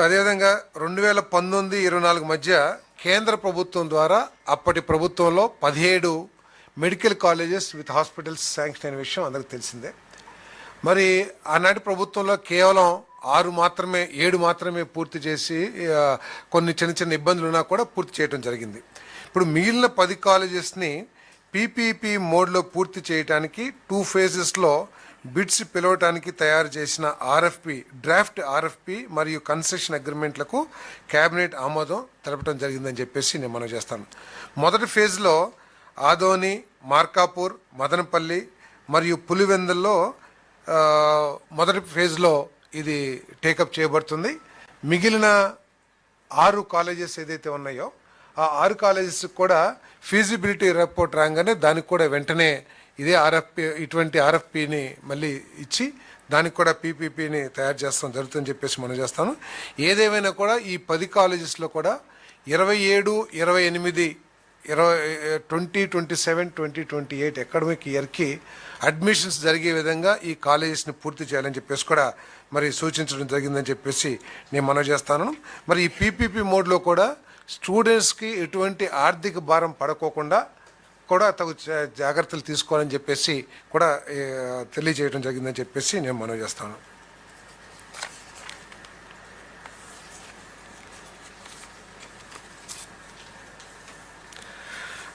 అదేవిధంగా రెండు వేల పంతొమ్మిది ఇరవై నాలుగు మధ్య కేంద్ర ప్రభుత్వం ద్వారా అప్పటి ప్రభుత్వంలో పదిహేడు medical colleges with hospitals sanction అయిన విషయం అందరికి తెలిసిందే. మరి ఆనాటి ప్రభుత్వంలో కేవలం ఆరు మాత్రమే ఏడు మాత్రమే పూర్తి చేసి కొన్ని చిన్న చిన్న ఇబ్బందులు ఉన్నా కూడా పూర్తి చేయడం జరిగింది. ఇప్పుడు మిగిలిన పది కాలేజెస్ని పీపీపీ మోడ్లో పూర్తి చేయడానికి టూ ఫేజెస్లో బిడ్స్ పిలవటానికి తయారు చేసిన ఆర్ఎఫ్పి డ్రాఫ్ట్ ఆర్ఎఫ్పి మరియు కన్సెషన్ అగ్రిమెంట్లకు కేబినెట్ ఆమోదం తెలపడం జరిగిందని చెప్పేసి నేను మనం చేస్తాను. మొదటి ఫేజ్లో ఆదోని మార్కాపూర్ మదనపల్లి మరియు పులివెందుల్లో మొదటి ఫేజ్లో ఇది టేకప్ చేయబడుతుంది. మిగిలిన ఆరు కాలేజెస్ ఏదైతే ఉన్నాయో ఆ ఆరు కాలేజెస్ కూడా ఫీజిబిలిటీ రిపోర్ట్ రాగానే దానికి కూడా వెంటనే ఇదే ఆర్ఎఫ్పి ఇటువంటి ఆర్ఎఫ్పిని మళ్ళీ ఇచ్చి దానికి కూడా పీపీపీని తయారు చేస్తాం జరుగుతుందని చెప్పేసి మనం చేస్తాను. ఏదేమైనా కూడా ఈ పది కాలేజెస్లో కూడా ఇరవై ఏడు ఇరవై ఎనిమిది ఇరవై twenty twenty seven twenty twenty eight academic ఇయర్కి అడ్మిషన్స్ జరిగే విధంగా ఈ కాలేజెస్ని పూర్తి చేయాలని చెప్పేసి కూడా మరి సూచించడం జరిగిందని చెప్పేసి నేను మనవి చేస్తాను. మరి ఈ పీపీపీ మోడ్లో కూడా స్టూడెంట్స్కి ఎటువంటి ఆర్థిక భారం పడకోకుండా కూడా తగు జా- జాగ్రత్తలు తీసుకోవాలని చెప్పేసి కూడా తెలియజేయడం జరిగిందని చెప్పేసి నేను మనవి చేస్తాను.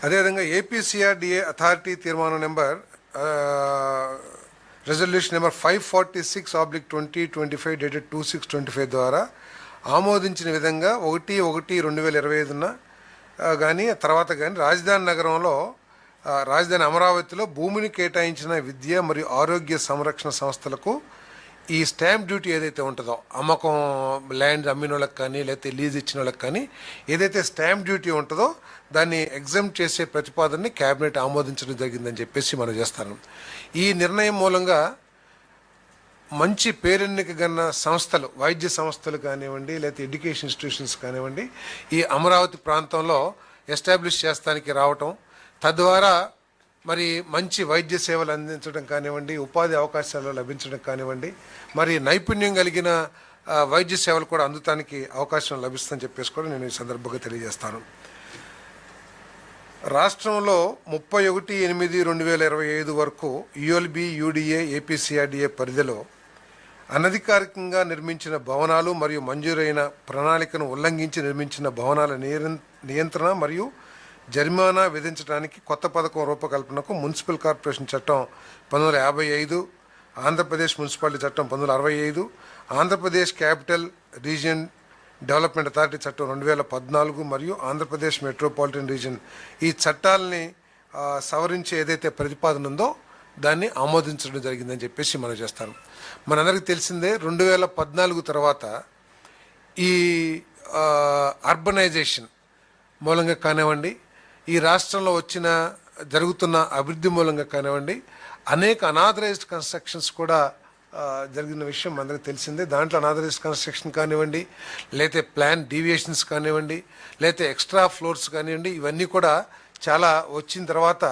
అదేవిధంగా ఏపీసీఆర్డిఏ అథారిటీ తీర్మానం number resolution number five forty six oblique twenty twenty five dated two six twenty five ద్వారా ఆమోదించిన విధంగా ఒకటి ఒకటి రెండు వేల ఇరవై ఐదున కానీ తర్వాత కానీ రాజధాని నగరంలో రాజధాని అమరావతిలో భూమిని కేటాయించిన విద్య మరియు ఆరోగ్య సంరక్షణ సంస్థలకు ఈ స్టాంప్ డ్యూటీ ఏదైతే ఉంటుందో అమ్మకం ల్యాండ్ అమ్మిన వాళ్ళకి కానీ లేకపోతే లీజ్ ఇచ్చిన వాళ్ళకి కానీ ఏదైతే స్టాంప్ డ్యూటీ ఉంటుందో దాన్ని ఎగ్జామ్ చేసే ప్రతిపాదనని క్యాబినెట్ ఆమోదించడం జరిగిందని చెప్పేసి మనం చేస్తాను. ఈ నిర్ణయం మూలంగా మంచి పేరెన్నిక గన్న సంస్థలు వైద్య సంస్థలు కానివ్వండి లేకపోతే ఎడ్యుకేషన్ ఇన్స్టిట్యూషన్స్ కానివ్వండి ఈ అమరావతి ప్రాంతంలో ఎస్టాబ్లిష్ చేస్తానికి రావటం తద్వారా మరి మంచి వైద్య సేవలు అందించడం కానివ్వండి ఉపాధి అవకాశాలు లభించడం కానివ్వండి మరి నైపుణ్యం కలిగిన వైద్య సేవలు కూడా అందుతానికి అవకాశం లభిస్తుందని చెప్పేసి కూడా నేను ఈ సందర్భంగా తెలియజేస్తాను. రాష్ట్రంలో ముప్పై ఒకటి ఎనిమిది రెండు వేల ఇరవై ఐదు వరకు యుఎల్బి యూడిఏ ఏపీసీఆర్డిఏ పరిధిలో అనధికారికంగా నిర్మించిన భవనాలు మరియు మంజూరైన ప్రణాళికను ఉల్లంఘించి నిర్మించిన భవనాల నియంత్రణ మరియు జరిమానా విధించడానికి కొత్త పథకం రూపకల్పనకు మున్సిపల్ కార్పొరేషన్ చట్టం పంతొమ్మిది వందల యాభై ఐదు ఆంధ్రప్రదేశ్ మున్సిపాలిటీ చట్టం పంతొమ్మిది వందల అరవై ఐదు Andhra Pradesh capital region development authority చట్టం రెండు వేల పద్నాలుగు మరియు ఆంధ్రప్రదేశ్ మెట్రోపాలిటన్ రీజియన్. ఈ చట్టాలని సవరించే ఏదైతే ప్రతిపాదన ఉందో దాన్ని ఆమోదించడం జరిగిందని చెప్పేసి మనం చేస్తాను మనందరికీ తెలిసిందే రెండు వేల పద్నాలుగు తర్వాత ఈ అర్బనైజేషన్ మూలంగా కానివ్వండి ఈ రాష్ట్రంలో వచ్చిన జరుగుతున్న అభివృద్ధి మూలంగా కానివ్వండి అనేక అనాథరైజ్డ్ కన్స్ట్రక్షన్స్ కూడా జరిగిన విషయం అందరికీ తెలిసిందే. దాంట్లో అనాథరైజ్డ్ కన్స్ట్రక్షన్ కానివ్వండి లేతే ప్లాన్ డీవియేషన్స్ కానివ్వండి లేతే ఎక్స్ట్రా ఫ్లోర్స్ కానివ్వండి ఇవన్నీ కూడా చాలా వచ్చిన తర్వాత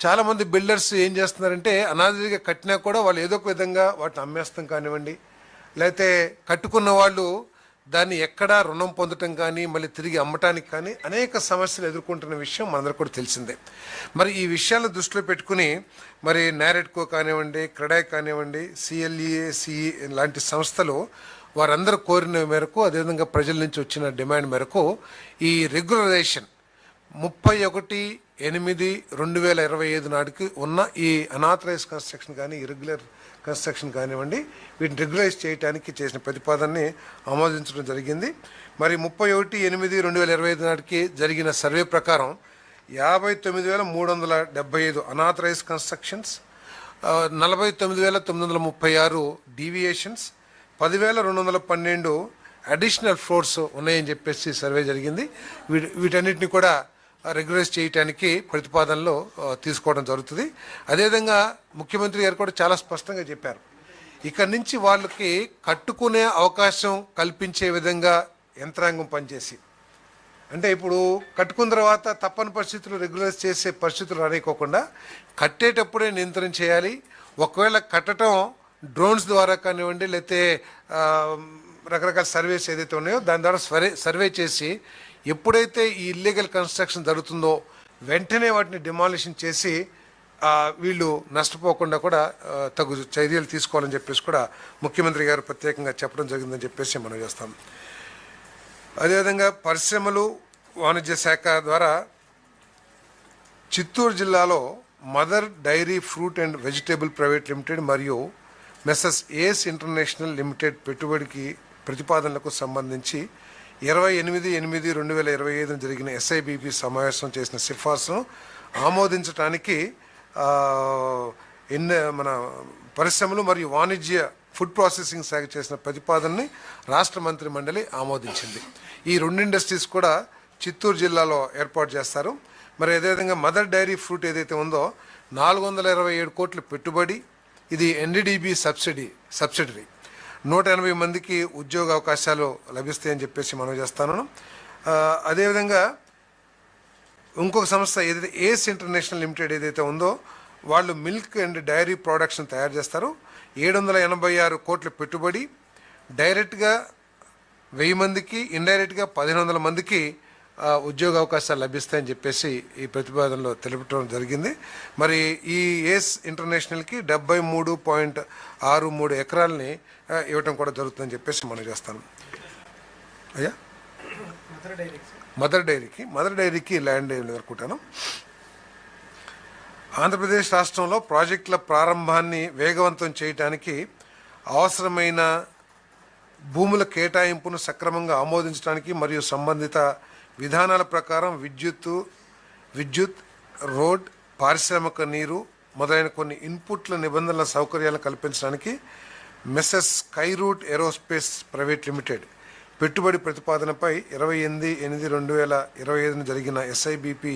చాలామంది బిల్డర్స్ ఏం చేస్తున్నారంటే అనాథరిగా కట్టినా కూడా వాళ్ళు ఏదో ఒక విధంగా వాటిని అమ్మేస్తాం కానివ్వండి లేతే కట్టుకున్న వాళ్ళు దాన్ని ఎక్కడా రుణం పొందటం కానీ మళ్ళీ తిరిగి అమ్మటానికి కానీ అనేక సమస్యలు ఎదుర్కొంటున్న విషయం మనందరికీ కూడా తెలిసిందే. మరి ఈ విషయాలను దృష్టిలో పెట్టుకుని మరి నారెడ్కో కానివ్వండి క్రెడాక్ కానివ్వండి సిఎల్ఈఏ సిఈ లాంటి సంస్థలు వారందరూ కోరిన మేరకు అదేవిధంగా ప్రజల నుంచి వచ్చిన డిమాండ్ మేరకు ఈ రెగ్యులరైజేషన్ ముప్పై ఒకటి ఎనిమిది రెండు వేల ఇరవై ఐదు నాటికి ఉన్న ఈ అనాథరైజ్ కన్స్ట్రక్షన్ కానీ ఇరెగ్యులర్ కన్స్ట్రక్షన్ కానివ్వండి వీటిని రెగ్యులైజ్ చేయడానికి చేసిన ప్రతిపాదనని ఆమోదించడం జరిగింది. మరి ముప్పై ఒకటి ఎనిమిది రెండు వేల ఇరవై ఐదు నాటికి జరిగిన సర్వే ప్రకారం యాభై తొమ్మిది వేల మూడు వందల డెబ్బై ఐదు అనాథరైజ్ కన్స్ట్రక్షన్స్ నలభై తొమ్మిది వేల తొమ్మిది వందల ముప్పై ఆరు డీవియేషన్స్ పదివేల రెండు వందల పన్నెండు అడిషనల్ ఫ్లోర్స్ ఉన్నాయని చెప్పేసి సర్వే జరిగింది. వీటి వీటన్నిటిని కూడా రెగ్యులైజ్ చేయటానికి ప్రతిపాదనలో తీసుకోవడం జరుగుతుంది. అదేవిధంగా ముఖ్యమంత్రి గారు కూడా చాలా స్పష్టంగా చెప్పారు. ఇక్కడి నుంచి వాళ్ళకి కట్టుకునే అవకాశం కల్పించే విధంగా యంత్రాంగం పనిచేసి అంటే ఇప్పుడు కట్టుకున్న తర్వాత తప్పని పరిస్థితులు రెగ్యులైజ్ చేసే పరిస్థితులు అనేకోకుండా కట్టేటప్పుడే నియంత్రణ చేయాలి. ఒకవేళ కట్టడం డ్రోన్స్ ద్వారా కానివ్వండి లేకపోతే రకరకాల సర్వేస్ ఏదైతే ఉన్నాయో దాని ద్వారా సర్వే సర్వే చేసి ఎప్పుడైతే ఈ ఇల్లీగల్ కన్స్ట్రక్షన్ జరుగుతుందో వెంటనే వాటిని డిమాలిషన్ చేసి వీళ్ళు నష్టపోకుండా కూడా తగు చర్యలు తీసుకోవాలని చెప్పేసి కూడా ముఖ్యమంత్రి గారు ప్రత్యేకంగా చెప్పడం జరిగిందని చెప్పేసి మనం చేస్తాం. అదేవిధంగా పరిశ్రమలు వాణిజ్య శాఖ ద్వారా చిత్తూరు జిల్లాలో mother dairy fruit and vegetable private limited మరియు మెస్సెస్ ఏస్ ఇంటర్నేషనల్ లిమిటెడ్ పెట్టుబడికి ప్రతిపాదనలకు సంబంధించి ఇరవై ఎనిమిది ఎనిమిది రెండు వేల ఇరవై ఐదున జరిగిన ఎస్ఐబిపి సమావేశం చేసిన సిఫార్సును ఆమోదించడానికి ఎన్ని మన పరిశ్రమలు మరియు వాణిజ్య ఫుడ్ ప్రాసెసింగ్ శాఖ చేసిన ప్రతిపాదనని రాష్ట్ర మంత్రి మండలి ఆమోదించింది. ఈ రెండు ఇండస్ట్రీస్ కూడా చిత్తూరు జిల్లాలో ఏర్పాటు చేస్తారు. మరి అదేవిధంగా మదర్ డైరీ ఫ్రూట్ ఏదైతే ఉందో నాలుగు వందల ఇరవై ఏడు కోట్ల పెట్టుబడి ఇది ఎన్డీడీబీ సబ్సిడీ సబ్సిడరీ. నూట ఎనభై మందికి ఉద్యోగ అవకాశాలు లభిస్తాయని చెప్పేసి మనం చేస్తాను. అదేవిధంగా ఇంకొక సంస్థ ఏదైతే ఏస్ ఇంటర్నేషనల్ లిమిటెడ్ ఏదైతే ఉందో వాళ్ళు మిల్క్ అండ్ డైరీ ప్రోడక్ట్స్ని తయారు చేస్తారు. ఏడు వందల ఎనభై ఆరు కోట్ల పెట్టుబడి డైరెక్ట్గా వెయ్యి మందికి ఇండైరెక్ట్గా పదిహేను వందల మందికి ఉద్యోగ అవకాశాలు లభిస్తాయని చెప్పేసి ఈ ప్రతిపాదనలో తెలుపటం జరిగింది. మరి ఈ ఏస్ ఇంటర్నేషనల్కి డెబ్బై మూడు పాయింట్ ఆరు మూడు ఎకరాలని ఇవ్వటం కూడా జరుగుతుందని చెప్పేసి మనం చేస్తాను అయ్యా? మదర్ డైరీకి. మదర్ డైరీకి ల్యాండ్ అనుకుంటాను ఆంధ్రప్రదేశ్ రాష్ట్రంలో ప్రాజెక్టుల ప్రారంభాన్ని వేగవంతం చేయడానికి అవసరమైన భూముల కేటాయింపును సక్రమంగా ఆమోదించడానికి మరియు సంబంధిత విధానాల ప్రకారం విద్యుత్తు విద్యుత్ రోడ్ పారిశ్రామిక నీరు మొదలైన కొన్ని ఇన్పుట్ల నిబంధనల సౌకర్యాలను కల్పించడానికి messrs Skyroot Aerospace private limited పెట్టుబడి ప్రతిపాదనపై ఇరవై ఎనిమిది ఎనిమిది రెండు వేల ఇరవై ఐదున జరిగిన ఎస్ఐబిపి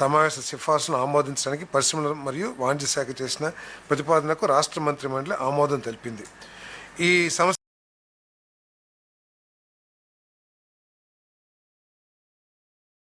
సమావేశ సిఫార్సును ఆమోదించడానికి పరిశ్రమల మరియు వాణిజ్య శాఖ చేసిన ప్రతిపాదనకు రాష్ట్ర మంత్రి మండలి ఆమోదం తెలిపింది. ఈ సంస్థ